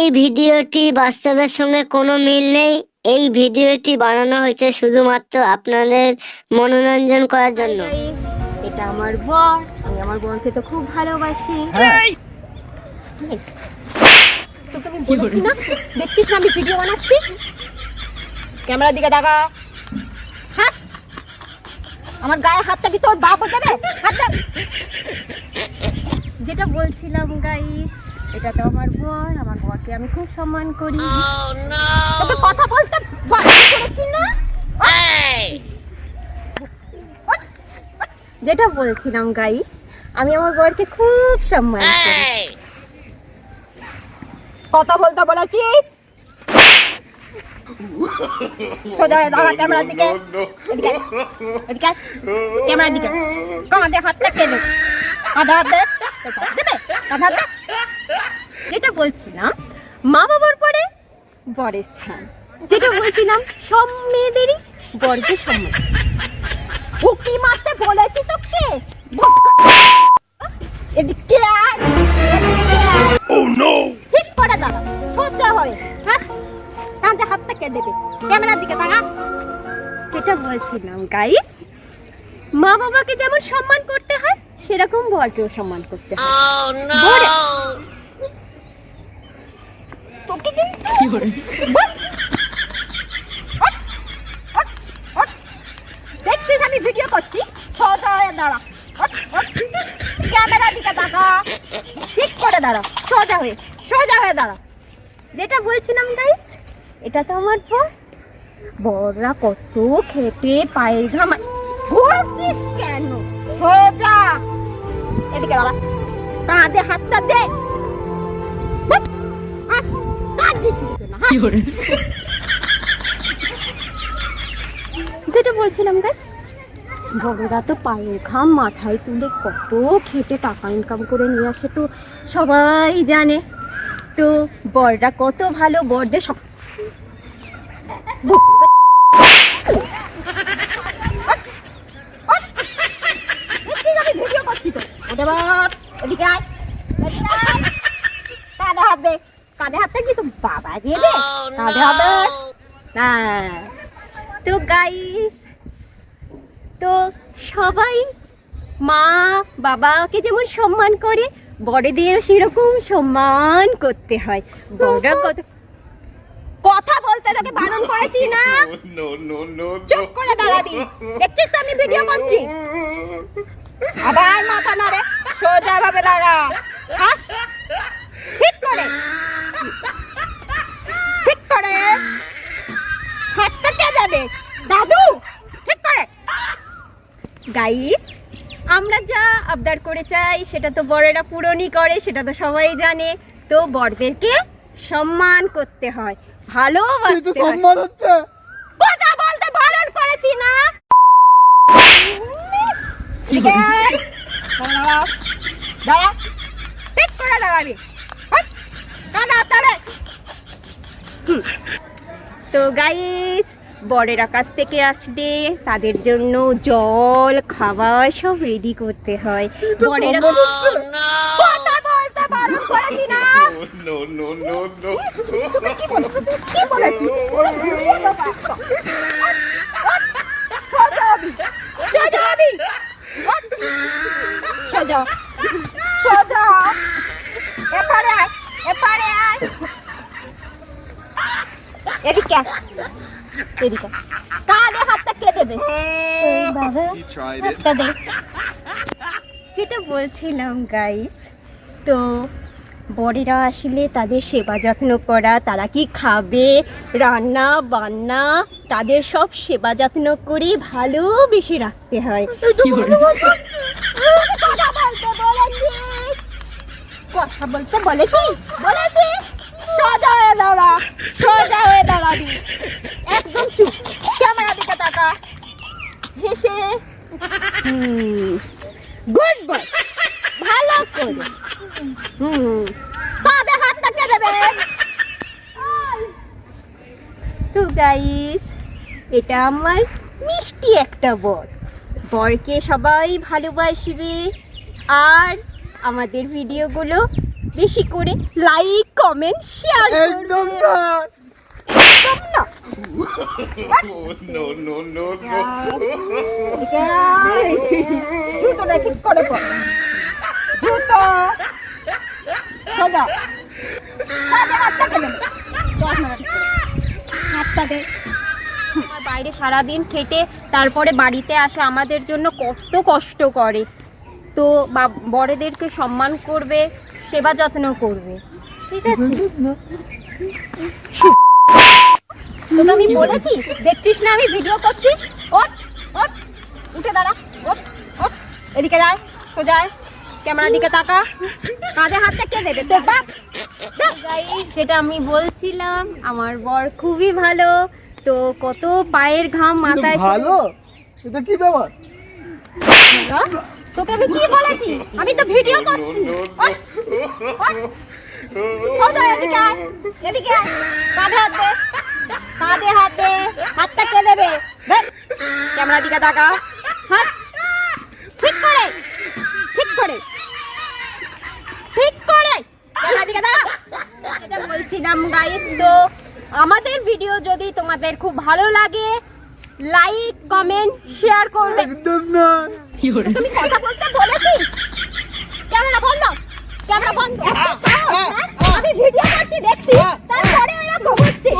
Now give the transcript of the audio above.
এই ভিডিওটি বাস্তবের সঙ্গে কোনো মিল নেই। এই ভিডিওটি বানানো হয়েছে শুধুমাত্র আপনাদের মনোরঞ্জন করার জন্য। এটা আমার বর আমি আমার বোনকে তো খুব ভালোবাসি। তোকে আমি বলেছি না? দেখছিস না আমি ভিডিও বানাচ্ছি? ক্যামেরার দিকে দেখা হ্যাঁ আমার গায়ে হাতটা কি তোর বাপ দেবে? হাতটা যেটা বলছিলাম গাইস এটা তো আমার বর আমার বরকে আমি খুব সম্মান করি। তোকে কথা বলতে করেছি না। যেটা বলছিলাম গাইস আমি আমার বরকে খুব সম্মান করি। কথা বলতে বলেছি? সোজা দাঁড়া ক্যামেরার দিকে। এদিকে। ক্যামেরার দিকে। কাঁধে হাতটা কে দেবে কাঁধে হাত দেবে। কাঁধে হাত দে। যেটা বলছিলাম মা বাবার পরে বরের স্থান। যেটা বলছিলাম সব মেয়েদেরই বরকে সম্মান। উকি মারতে বলেছি তো কে এদিকে এদিকে ঠিক করে দাঁড়া সোজা হয়ে। হ্যাঁ? কাঁধে হাতটা কে দেবে? ক্যামেরার দিকে তাকা। যেটা বলছিলাম গাইস মা বাবাকে যেমন সম্মান করতে হয় সেরকম বরকেও সম্মান করতে হয়। বরে কিন্তু ওঠ, ওঠ। দেখছিস আমি ভিডিও করছি? সোজা হয়ে দাঁড়া। ওঠ। দিকে তাকা। ঠিক করে দাঁড়া। সোজা হয়ে সোজা হয়ে দাঁড়া। যেটা বলছিলাম গাইস এটা তো আমার বর। বড়রা কত খেটে পায়ের ঘামা ঘুরছিস কেন? সোজা। এদিকে দাঁড়া। কাঁধে হাতটা দে। যেটা বলছিলাম গাইস বড়রা তো পায়ের ঘাম মাথায় তুলে কত খেটে টাকা ইনকাম করে নিয়ে আসে তো সবাই জানে। তো বররা কত ভালো বরদের সব এদিকে আয়। এদিকে হাত দে। কাঁধে হাতটা কি তো বাবা দিয়ে দে কাঁধে হাত? না। তো গাইস তো সবাই মা বাবাকে যেমন সম্মান করে বড়দের সেরকম সম্মান করতে হয়। বড় কত কথা বলতে তোকে বারণ করেছি না? চুপ করে দাঁড়াবি। দেখছিস তো আমি ভিডিও করছি? আবার মাথা নাড়ে। সোজা ভাবে দাঁড়া। হাস। ঠিক করে ঠিক করে হাতটা কে যাবে দাদু ঠিক করে গাইস আমরা যা আবদার করে চাই সেটা তো বড়েরা পূরণই করে সেটা তো সবাই জানে। তো বড়দেরকে সম্মান করতে হয় ভালোবাসতে হয়। সম্মান হচ্ছে। কথা বলতে বারণ করেছি না। দাঁড়া ঠিক করে দাঁড়াবি। দাঁড়া, দাঁড়া। তো গাইস বড়ের কাছ থেকে আসবে। তাদের জন্য জল খাবার সব রেডি করতে হয়। সোজা সোজা। এপারে এপারে এদিকে এদিকে। হাতটা কে দেবে. হাতটা দে। যেটা বলছিলাম গাইস তো বড়েরা আসলে তাদের সেবা যত্ন করা তারা কি খাবে রান্না বান্না তাদের সব সেবা যত্ন করে ভালোবেসে রাখতে হয়। কথা বলতে বলেছি। কথা বলতে বলেছি? বলেছি? হয়ে দাঁড়া সোজা হয়ে দাঁড়াবি। একদম চুপ ক্যামেরা দিকে তাকা হেসে গুড বয় ভালো করে হুম কাঁধে তো গাইস এটা আমার মিষ্টি একটা বর। বরকে সবাই ভালোবাসবে আর আমাদের ভিডিওগুলো বেশি করে লাইক কমেন্ট শেয়ার একদম না। No, no, no, no. জুতোটা ঠিক করে পর জুতো সোজা বাইরে সারাদিন খেটে তারপরে বাড়িতে আসে আমাদের জন্য কত কষ্ট করে। তো বা- বড়দেরকে সম্মান করবে সেবা যত্ন করবে। ঠিক আছে। তোকে আমি বলেছি দেখছিস না আমি ভিডিও করছি? ওঠ ওঠ উঠে দাঁড়া ওঠ ওঠ। এদিকে যায় সোজা আয়, ক্যামেরার দিকে তাকা। কাঁধে হাতটা কে দেবে? তোর বাপ যেটা আমি বলছিলাম আমার বর খুবই ভালো তো কত পায়ের ঘাম মাথায় ভালো? এটা কি ব্যাপার? হ্যাঁ? তোকে আমি কি বলেছি? আমি তো ভিডিও করছি। এদিকে আয়, এদিকে কাঁধে হাত দে। হাতটা কে দেবে দেখ ক্যামেরার দিকে তাকা। হাত ঠিক করে। ঠিক করে। ঠিক করে। ক্যামেরার দিকে তাকা। এটা বলছিলাম গাইস তো আমাদের ভিডিও যদি তোমাদের খুব ভালো লাগে লাইক কমেন্ট শেয়ার করবে। একদম না। তুমি কথা বলতে বলেছি? ক্যামেরা বন্ধ। ক্যামেরা বন্ধ। একটা হ্যাঁ? আমি ভিডিও করছি দেখছি তারপরে এরা বলছি